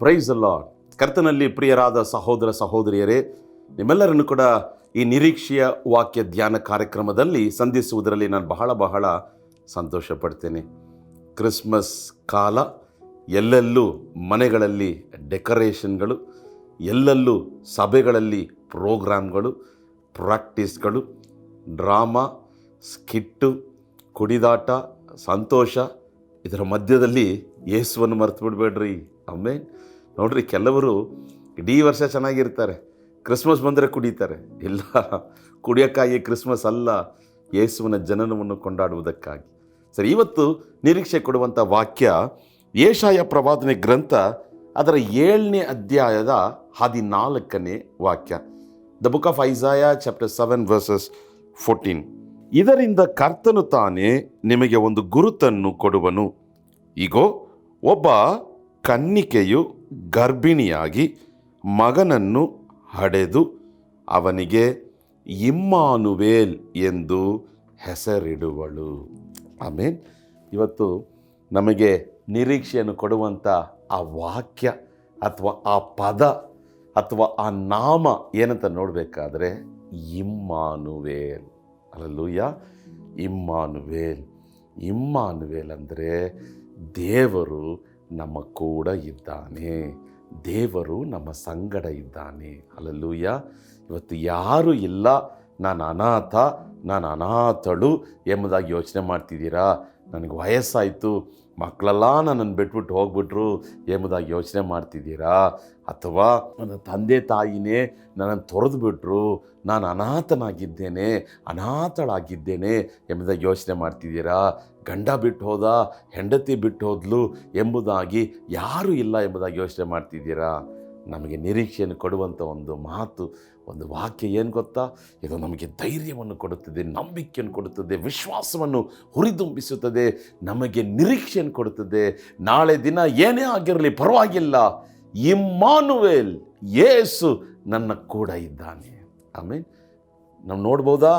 Price ಅಲ್ಲ ಕರ್ತನಲ್ಲಿ ಪ್ರಿಯರಾದ ಸಹೋದರ ಸಹೋದರಿಯರೇ, ನಿಮ್ಮೆಲ್ಲರನ್ನು ಕೂಡ ಈ ನಿರೀಕ್ಷೆಯ ವಾಕ್ಯ ಧ್ಯಾನ ಕಾರ್ಯಕ್ರಮದಲ್ಲಿ ಸಂಧಿಸುವುದರಲ್ಲಿ ನಾನು ಬಹಳ ಬಹಳ ಸಂತೋಷ ಪಡ್ತೇನೆ ಕ್ರಿಸ್ಮಸ್ ಕಾಲ ಎಲ್ಲೆಲ್ಲೂ ಮನೆಗಳಲ್ಲಿ ಡೆಕೋರೇಷನ್ಗಳು, ಎಲ್ಲೆಲ್ಲೂ ಸಭೆಗಳಲ್ಲಿ ಪ್ರೋಗ್ರಾಮ್ಗಳು, ಪ್ರಾಕ್ಟೀಸ್ಗಳು, ಡ್ರಾಮಾ, ಸ್ಕಿಟ್ಟು, ಕುಡಿದಾಟ, ಸಂತೋಷ, ಇದರ ಮಧ್ಯದಲ್ಲಿ ಯೇಸುವನ್ನು ಮರೆತು ಬಿಡಬೇಡ್ರಿ. ಆಮೇಲೆ ನೋಡ್ರಿ, ಕೆಲವರು ಇಡೀ ವರ್ಷ ಚೆನ್ನಾಗಿರ್ತಾರೆ. ಕ್ರಿಸ್ಮಸ್ ಬಂದರೆ ಕುಡಿತಾರೆ. ಇಲ್ಲ, ಕುಡಿಯೋಕ್ಕಾಗಿ ಕ್ರಿಸ್ಮಸ್ ಅಲ್ಲ, ಯೇಸುವಿನ ಜನನವನ್ನು ಕೊಂಡಾಡುವುದಕ್ಕಾಗಿ. ಸರಿ, ಇವತ್ತು ನಿರೀಕ್ಷೆ ಕೊಡುವಂಥ ವಾಕ್ಯ, ಏಷಾಯ ಪ್ರವಾದನೆ ಗ್ರಂಥ, ಅದರ ಏಳನೇ ಅಧ್ಯಾಯದ ಹದಿನಾಲ್ಕನೇ ವಾಕ್ಯ. The book of Isaiah chapter seven verses fourteen ಇದರಿಂದ ಕರ್ತನು ತಾನೇ ನಿಮಗೆ ಒಂದು ಗುರುತನ್ನು ಕೊಡುವನು. ಈಗೋ ಒಬ್ಬ ಕನ್ನಿಕೆಯು ಗರ್ಭಿಣಿಯಾಗಿ ಮಗನನ್ನು ಹಡೆದು ಅವನಿಗೆ ಇಮ್ಮಾನುವೇಲ್ ಎಂದು ಹೆಸರಿಡುವಳು. ಆಮೇನ್. ಇವತ್ತು ನಮಗೆ ನಿರೀಕ್ಷೆಯನ್ನು ಕೊಡುವಂಥ ಆ ವಾಕ್ಯ ಅಥವಾ ಆ ಪದ ಅಥವಾ ಆ ನಾಮ ಏನಂತ ನೋಡಬೇಕಾದ್ರೆ ಇಮ್ಮಾನುವೇಲ್. ಅಲ್ಲೂಯ್ಯ ಇಮ್ಮಾನುವೇಲ್. ಇಮ್ಮಾನುವೇಲ್ ಅಂದರೆ ದೇವರು ನಮ್ಮ ಕೂಡ ಇದ್ದಾನೆ. ದೇವರು ನಮ್ಮ ಸಂಗಡ ಇದ್ದಾನೆ. ಅಲ್ಲೂಯ್ಯ ಇವತ್ತು ಯಾರೂ ಇಲ್ಲ. ನಾನು ಅನಾಥ, ನಾನು ಅನಾಥಳು ಎಂಬುದಾಗಿ ಯೋಚನೆ ಮಾಡ್ತಿದ್ದೀರಾ? ನನಗೆ ವಯಸ್ಸಾಯಿತು, ಮಕ್ಕಳೆಲ್ಲ ನನ್ನನ್ನು ಬಿಟ್ಬಿಟ್ಟು ಹೋಗ್ಬಿಟ್ರು ಎಂಬುದಾಗಿ ಯೋಚನೆ ಮಾಡ್ತಿದ್ದೀರಾ? ಅಥವಾ ನನ್ನ ತಂದೆ ತಾಯಿನೇ ನನ್ನನ್ನು ತೊರೆದು ಬಿಟ್ರು ನಾನು ಅನಾಥನಾಗಿದ್ದೇನೆ, ಅನಾಥಳಾಗಿದ್ದೇನೆ ಎಂಬುದಾಗಿ ಯೋಚನೆ ಮಾಡ್ತಿದ್ದೀರಾ? ಗಂಡ ಬಿಟ್ಟು ಹೋದ, ಹೆಂಡತಿ ಬಿಟ್ಟು ಹೋದ್ಲು ಎಂಬುದಾಗಿ ಯಾರೂ ಇಲ್ಲ ಎಂಬುದಾಗಿ ಯೋಚನೆ ಮಾಡ್ತಿದ್ದೀರಾ? ನಮಗೆ ನಿರೀಕ್ಷೆಯನ್ನು ಕೊಡುವಂಥ ಒಂದು ಮಾತು ಒಂದು ವಾಕ್ಯ ಏನು ಗೊತ್ತಾ? ಇದು ನಮಗೆ ಧೈರ್ಯವನ್ನು ಕೊಡುತ್ತದೆ, ನಂಬಿಕೆಯನ್ನು ಕೊಡುತ್ತದೆ, ವಿಶ್ವಾಸವನ್ನು ಹುರಿದುಂಬಿಸುತ್ತದೆ, ನಮಗೆ ನಿರೀಕ್ಷೆಯನ್ನು ಕೊಡುತ್ತದೆ. ನಾಳೆ ದಿನ ಏನೇ ಆಗಿರಲಿ ಪರವಾಗಿಲ್ಲ, ಇಮ್ಮಾನುವೇಲ್ ಯೇಸು ನನ್ನ ಕೂಡ ಇದ್ದಾನೆ. ಆಮೇಲೆ ನಾವು ನೋಡ್ಬೋದಾ?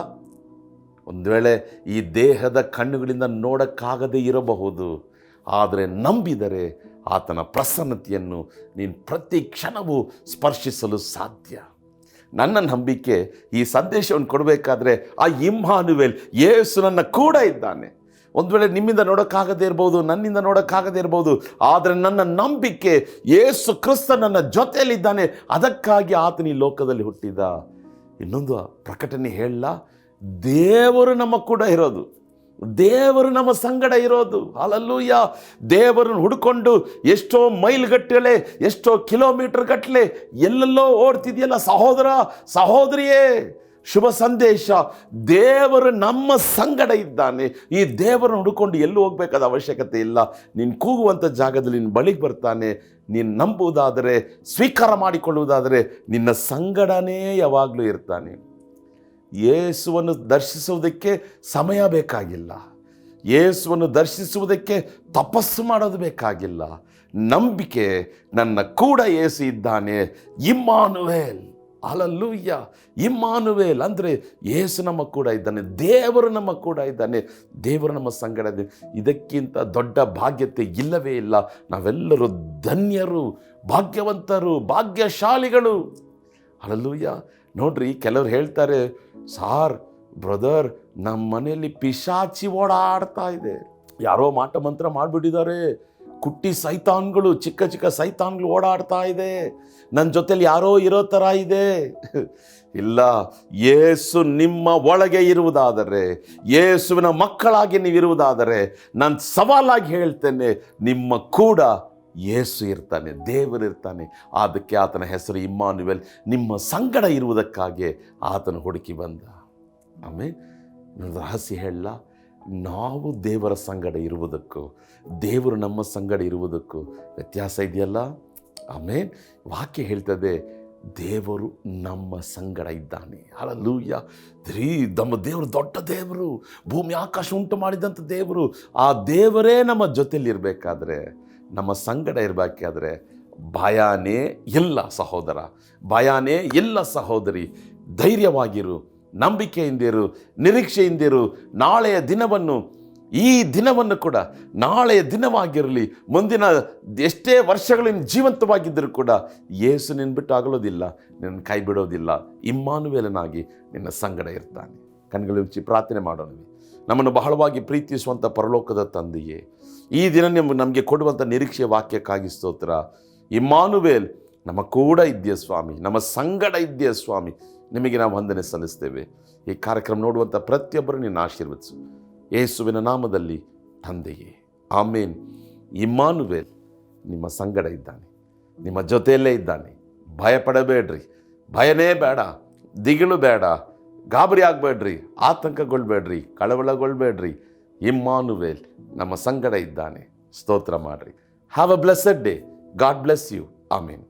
ಒಂದು ವೇಳೆ ಈ ದೇಹದ ಕಣ್ಣುಗಳಿಂದ ನೋಡೋಕ್ಕಾಗದೇ ಇರಬಹುದು, ಆದರೆ ನಂಬಿದರೆ ಆತನ ಪ್ರಸನ್ನತೆಯನ್ನು ನೀನು ಪ್ರತಿ ಕ್ಷಣವೂ ಸ್ಪರ್ಶಿಸಲು ಸಾಧ್ಯ. ನನ್ನ ನಂಬಿಕೆ ಈ ಸಂದೇಶವನ್ನು ಕೊಡಬೇಕಾದ್ರೆ ಆ ಇಮ್ಮಾನುವೇಲ್ ಯೇಸು ನನ್ನ ಕೂಡ ಇದ್ದಾನೆ. ಒಂದು ವೇಳೆ ನಿಮ್ಮಿಂದ ನೋಡೋಕ್ಕಾಗದೇ ಇರ್ಬೋದು, ನನ್ನಿಂದ ನೋಡೋಕ್ಕಾಗದೇ ಇರ್ಬೋದು, ಆದರೆ ನನ್ನ ನಂಬಿಕೆ ಯೇಸು ಕ್ರಿಸ್ತ ನನ್ನ ಜೊತೆಯಲ್ಲಿದ್ದಾನೆ. ಅದಕ್ಕಾಗಿ ಆತನ ಈ ಲೋಕದಲ್ಲಿ ಹುಟ್ಟಿದ. ಇನ್ನೊಂದು ಪ್ರಕಟಣೆ ಹೇಳಲ್ಲ ದೇವರು ನಮ್ಮ ಕೂಡ ಇರೋದು. ದೇವರು ನಮ್ಮ ಸಂಗಡ ಇರೋದು. ಅಲ್ಲಲ್ಲೂಯ್ಯ ದೇವರನ್ನು ಹುಡ್ಕೊಂಡು ಎಷ್ಟೋ ಮೈಲ್ ಗಟ್ಟಲೆ, ಎಷ್ಟೋ ಕಿಲೋಮೀಟರ್ ಗಟ್ಟಲೆ ಎಲ್ಲೆಲ್ಲೋ ಓಡ್ತಿದೆಯಲ್ಲ ಸಹೋದರ, ಸಹೋದರಿಯೇ, ಶುಭ ಸಂದೇಶ. ದೇವರು ನಮ್ಮ ಸಂಗಡ ಇದ್ದಾನೆ. ಈ ದೇವರನ್ನು ಹುಡ್ಕೊಂಡು ಎಲ್ಲೂ ಹೋಗ್ಬೇಕಾದ ಅವಶ್ಯಕತೆ ಇಲ್ಲ. ನೀನು ಕೂಗುವಂಥ ಜಾಗದಲ್ಲಿ ನಿನ್ನ ಬಳಿಗೆ ಬರ್ತಾನೆ. ನೀನು ನಂಬುವುದಾದರೆ, ಸ್ವೀಕಾರ ಮಾಡಿಕೊಳ್ಳುವುದಾದರೆ ನಿನ್ನ ಸಂಗಡನೇ ಯಾವಾಗಲೂ ಇರ್ತಾನೆ. ಯೇಸುವನ್ನು ದರ್ಶಿಸುವುದಕ್ಕೆ ಸಮಯ ಬೇಕಾಗಿಲ್ಲ. ಯೇಸುವನ್ನು ದರ್ಶಿಸುವುದಕ್ಕೆ ತಪಸ್ಸು ಮಾಡೋದು ಬೇಕಾಗಿಲ್ಲ. ನಂಬಿಕೆ ನನ್ನ ಕೂಡ ಏಸು ಇದ್ದಾನೆ. ಇಮ್ಮಾನುವೇಲ್. ಅಲಲ್ಲೂಯ್ಯ ಇಮ್ಮಾನುವೇಲ್ ಅಂದರೆ ಏಸು ನಮ್ಮ ಕೂಡ ಇದ್ದಾನೆ. ದೇವರು ನಮ್ಮ ಕೂಡ ಇದ್ದಾನೆ. ದೇವರು ನಮ್ಮ ಸಂಗಡ ಇದೆ. ಇದಕ್ಕಿಂತ ದೊಡ್ಡ ಭಾಗ್ಯತೆ ಇಲ್ಲವೇ ಇಲ್ಲ. ನಾವೆಲ್ಲರೂ ಧನ್ಯರು, ಭಾಗ್ಯವಂತರು, ಭಾಗ್ಯಶಾಲಿಗಳು. ಅಲ್ಲೂಯ್ಯ ನೋಡ್ರಿ, ಕೆಲವರು ಹೇಳ್ತಾರೆ ಸಾರ್, ಬ್ರದರ್ ನಮ್ಮ ಮನೆಯಲ್ಲಿ ಪಿಶಾಚಿ ಓಡಾಡ್ತಾ ಇದೆ. ಯಾರೋ ಮಾಟ ಮಂತ್ರ ಮಾಡಿಬಿಟ್ಟಿದ್ದಾರೆ ಕುಟ್ಟಿ ಸೈತಾನ್ಗಳು, ಚಿಕ್ಕ ಚಿಕ್ಕ ಸೈತಾನ್ಗಳು ಓಡಾಡ್ತಾ ಇದೆ. ನನ್ನ ಜೊತೆಲಿ ಯಾರೋ ಇರೋ ಥರ ಇದೆ. ಇಲ್ಲ, ಏಸು ನಿಮ್ಮ ಒಳಗೆ ಇರುವುದಾದರೆ, ಏಸುವಿನ ಮಕ್ಕಳಾಗಿ ನೀವಿರುವುದಾದರೆ, ನಾನು ಸವಾಲಾಗಿ ಹೇಳ್ತೇನೆ, ನಿಮ್ಮ ಕೂಡ ಯೇಸು ಇರ್ತಾನೆ ದೇವರಿರ್ತಾನೆ ಅದಕ್ಕೆ ಆತನ ಹೆಸರು ಇಮ್ಮಾನುವೆಲ್. ನಿಮ್ಮ ಸಂಗಡ ಇರುವುದಕ್ಕಾಗಿ ಆತನು ಹುಡುಕಿ ಬಂದ. ಆಮೇಲೆ ರಹಸ್ಯ ಹೇಳಲ್ಲ. ನಾವು ದೇವರ ಸಂಗಡ ಇರುವುದಕ್ಕೂ, ದೇವರು ನಮ್ಮ ಸಂಗಡ ಇರುವುದಕ್ಕೂ ವ್ಯತ್ಯಾಸ ಇದೆಯಲ್ಲ? ಆಮೇಲೆ ವಾಕ್ಯ ಹೇಳ್ತದೆ, ದೇವರು ನಮ್ಮ ಸಂಗಡ ಇದ್ದಾನೆ. ಅಲ್ಲೂಯ್ಯ ದ್ರೀ, ನಮ್ಮ ದೇವರು ದೊಡ್ಡ ದೇವರು. ಭೂಮಿ ಆಕಾಶ ಉಂಟು ಮಾಡಿದಂಥ ದೇವರು. ಆ ದೇವರೇ ನಮ್ಮ ಜೊತೆಲಿರಬೇಕಾದ್ರೆ ನಮ್ಮ ಸಂಗಡ ಇರಬೇಕಾದ್ರೆ ಭಯಾನೇ ಇಲ್ಲ ಸಹೋದರ, ಭಯಾನೇ ಇಲ್ಲ ಸಹೋದರಿ. ಧೈರ್ಯವಾಗಿರು ನಂಬಿಕೆಯಿಂದಿರು ನಿರೀಕ್ಷೆಯಿಂದಿರು ನಾಳೆಯ ದಿನವನ್ನು, ಈ ದಿನವನ್ನು ಕೂಡ, ನಾಳೆಯ ದಿನವಾಗಿರಲಿ, ಮುಂದಿನ ಎಷ್ಟೇ ವರ್ಷಗಳಿಂದ ಜೀವಂತವಾಗಿದ್ದರೂ ಕೂಡ ಏಸು ನಿನ್ನ ಬಿಟ್ಟು ಆಗಲೋದಿಲ್ಲ ನಿನ್ನ ಕೈ ಬಿಡೋದಿಲ್ಲ. ಇಮ್ಮಾನುವೇಲನಾಗಿ ನಿನ್ನ ಸಂಗಡ ಇರ್ತಾನೆ. ಕಣ್ಗಳು ಮುಚ್ಚಿ ಪ್ರಾರ್ಥನೆ ಮಾಡೋಣವೇ. ನಮ್ಮನ್ನು ಬಹಳವಾಗಿ ಪ್ರೀತಿಸುವಂಥ ಪರಲೋಕದ ತಂದೆಯೇ, ಈ ದಿನ ನಿಮ್ಮ ನಮಗೆ ಕೊಡುವಂಥ ನಿರೀಕ್ಷೆ ವಾಕ್ಯಕ್ಕಾಗಿ ಸ್ತೋತ್ರ. ಇಮ್ಮಾನುವೇಲ್, ನಮ್ಮ ಕೂಡ ಇದೆಯಾ ಸ್ವಾಮಿ, ನಮ್ಮ ಸಂಗಡ ಇದೆಯಾ ಸ್ವಾಮಿ, ನಿಮಗೆ ನಾವು ವಂದನೆ ಸಲ್ಲಿಸ್ತೇವೆ. ಈ ಕಾರ್ಯಕ್ರಮ ನೋಡುವಂಥ ಪ್ರತಿಯೊಬ್ಬರು ನಿನ್ನ ಆಶೀರ್ವದಿಸು. ಯೇಸುವಿನ ನಾಮದಲ್ಲಿ ತಂದೆಯೇ. ಆಮೇನ್. ಇಮ್ಮಾನುವೇಲ್, ನಿಮ್ಮ ಸಂಗಡ ಇದ್ದಾನೆ, ನಿಮ್ಮ ಜೊತೆಯಲ್ಲೇ ಇದ್ದಾನೆ. ಭಯಪಡಬೇಡ್ರಿ. ಭಯನೇ ಬೇಡ, ದಿಗಿಲು ಬೇಡ. ಗಾಬರಿ ಆಗಬೇಡ್ರಿ ಆತಂಕಗೊಳ್ಬೇಡ್ರಿ ಕಳವಳಗೊಳ್ಬೇಡ್ರಿ ಇಮ್ಮಾನುವೇಲ್ ನಮ್ಮ ಸಂಗಡ ಇದ್ದಾನೆ ಸ್ತೋತ್ರ ಮಾಡ್ರಿ have a blessed day God bless you ಆಮೀನ್